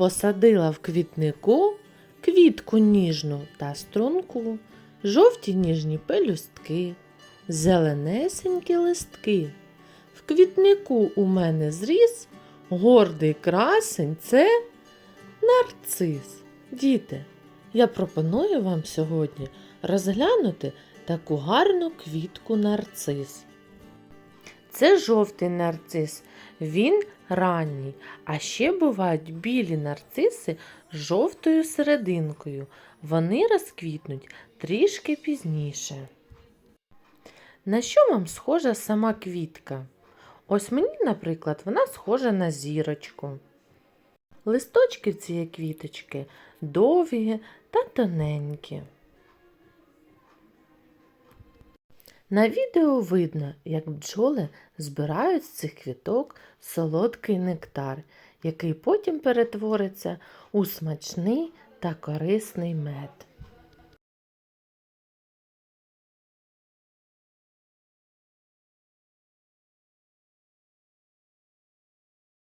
Посадила в квітнику квітку ніжну та струнку, жовті ніжні пелюстки, зеленесенькі листки. В квітнику у мене зріс гордий красень це нарцис. Діти, я пропоную вам сьогодні розглянути таку гарну квітку нарцис. Це жовтий нарцис, він ранній, а ще бувають білі нарциси з жовтою серединкою. Вони розквітнуть трішки пізніше. На що вам схожа сама квітка? Ось мені, наприклад, вона схожа на зірочку. Листочки цієї квіточки довгі та тоненькі. На відео видно, як бджоли збирають з цих квіток солодкий нектар, який потім перетвориться у смачний та корисний мед.